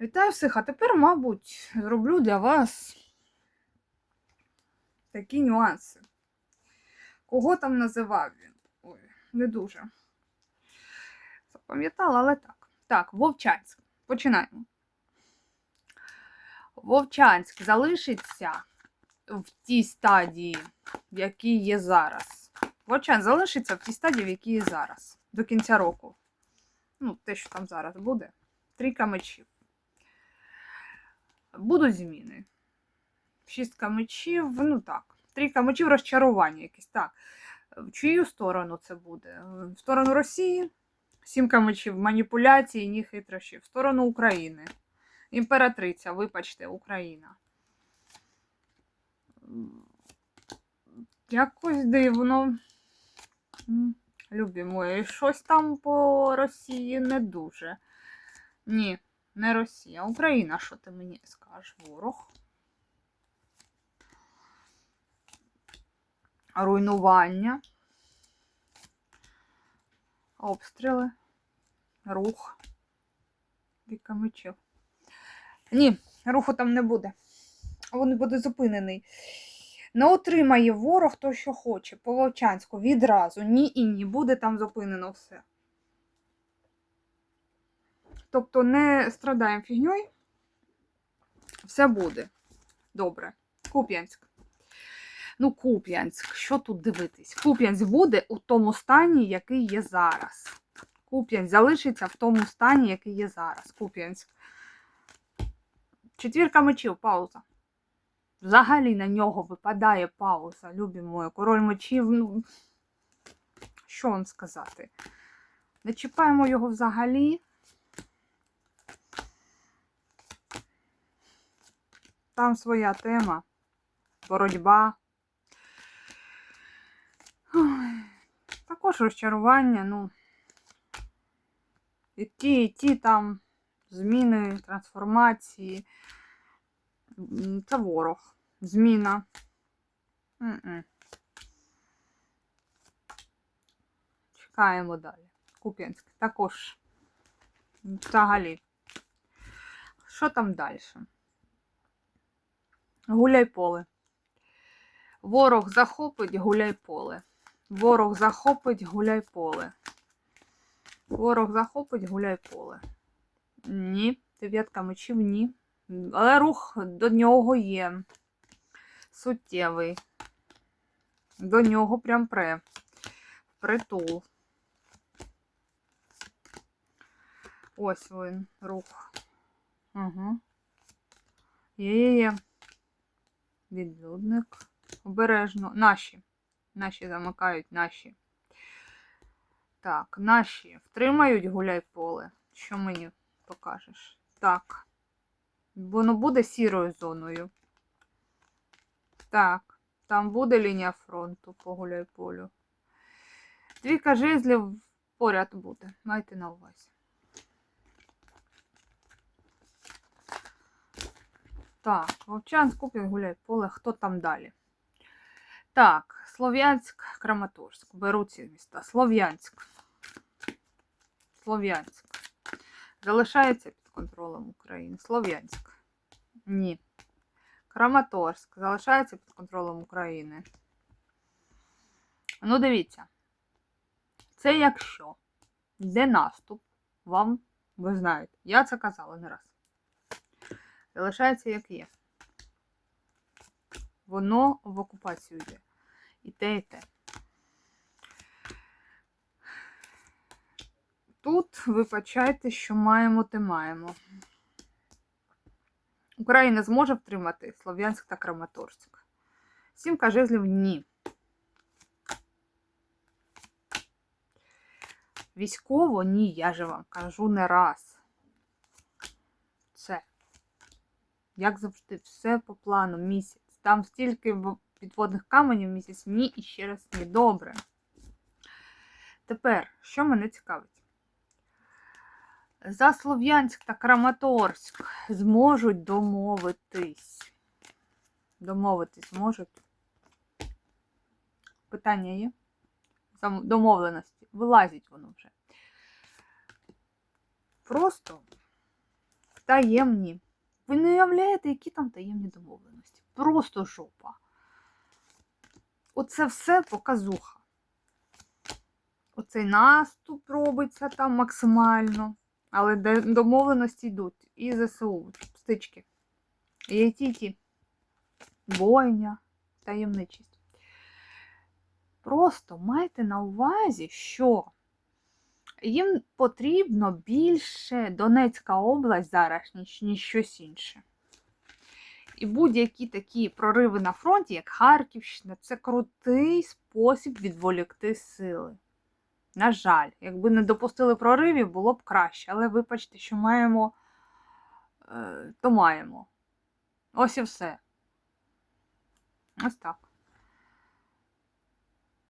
Вітаю всіх, а тепер, мабуть, зроблю для вас такі нюанси. Кого там називав він? Ой, не дуже. Запам'ятала, але так. Так, Вовчанськ. Починаємо. Вовчанськ залишиться в тій стадії, в якій є зараз. Вовчанськ залишиться в тій стадії, в якій є зараз. До кінця року. Ну, те, що там зараз буде. Трійка мечів. Будуть зміни. Шістка мечів, ну так. Трійка мечів розчарування якесь. Так. В чию сторону це буде? В сторону Росії, сімка мечів, маніпуляції, ні хитрощі. В сторону України. Імператриця, вибачте, Україна. Якось дивно. Любі мої, щось там по Росії не дуже. Ні, не Росія. Україна, що ти мені скажеш? Ворог. Руйнування. Обстріли. Рух. Віка мечів. Ні, руху там не буде. Він буде зупинений. Не отримає ворог то, що хоче, по Вовчанську відразу. Ні і ні. Буде там зупинено все. Тобто не страдаємо фігньою. Все буде. Добре. Куп'янськ. Ну, Куп'янськ. Що тут дивитись? Куп'янськ буде у тому стані, який є зараз. Куп'янськ залишиться в тому стані, який є зараз. Куп'янськ. Четвірка мечів, пауза. Взагалі на нього випадає пауза, любі мої. Король мечів, ну. Що вам сказати? Не чіпаємо його взагалі. Там своя тема. Боротьба. Також розчарування, ну. І ті, і ті там зміни, трансформації. Це ворог. Зміна. М-м. Чекаємо далі. Куп'янськ. Також. Взагалі. Що там далі? Гуляй поле. Ворог захопить, гуляй поле. Ворог захопить, гуляй поле. Ворог захопить, гуляй поле. Ні. Дев'ятка мечів, ні. Але рух до нього є. Суттєвий. До нього прям пре. Притул. Ось він, рух. Угу. Є-є-є. Відлюдник. Обережно. Наші. Наші замикають, наші. Так, наші втримають гуляй поле. Що мені покажеш? Так. Воно буде сірою зоною. Так, там буде лінія фронту по гуляй полю. Двійка жезлів поряд буде. Майте на увазі. Так, Вовчанськ, Куп'ян, гуляй поле. Хто там далі? Так, Слов'янськ, Краматорськ. Беру ці міста. Слов'янськ. Слов'янськ. Залишається під контролем України. Слов'янськ. Ні. Краматорськ. Залишається під контролем України. Ну, дивіться. Це якщо йде наступ, вам, ви знаєте, я це казала не раз. Залишається як є. Воно в окупацію йде. І те, і те. Тут вибачайте, що маємо, те маємо. Україна зможе втримати Слов'янськ та Краматорськ. Сімка жезлів ні. Військово ні, я же вам кажу не раз. Це. Як завжди, все по плану місяць. Там стільки підводних каменів місяць, ні і ще раз ні. Добре. Тепер, що мене цікавить? За Слов'янськ та Краматорськ зможуть домовитись. Домовитись зможуть. Питання є? Домовленості. Вилазить воно вже. Просто таємні. Ви не уявляєте, які там таємні домовленості. Просто жопа. Оце все показуха. Оцей наступ робиться там максимально. Але домовленості йдуть. І ЗСУ, стички. І ті ті Бойня, таємничість. Просто майте на увазі, що їм потрібно більше Донецька область зараз, ніж, ніж щось інше. І будь-які такі прориви на фронті, як Харківщина, це крутий спосіб відволікти сили. На жаль, якби не допустили проривів, було б краще. Але вибачте, що маємо, е, то маємо. Ось і все. Ось так.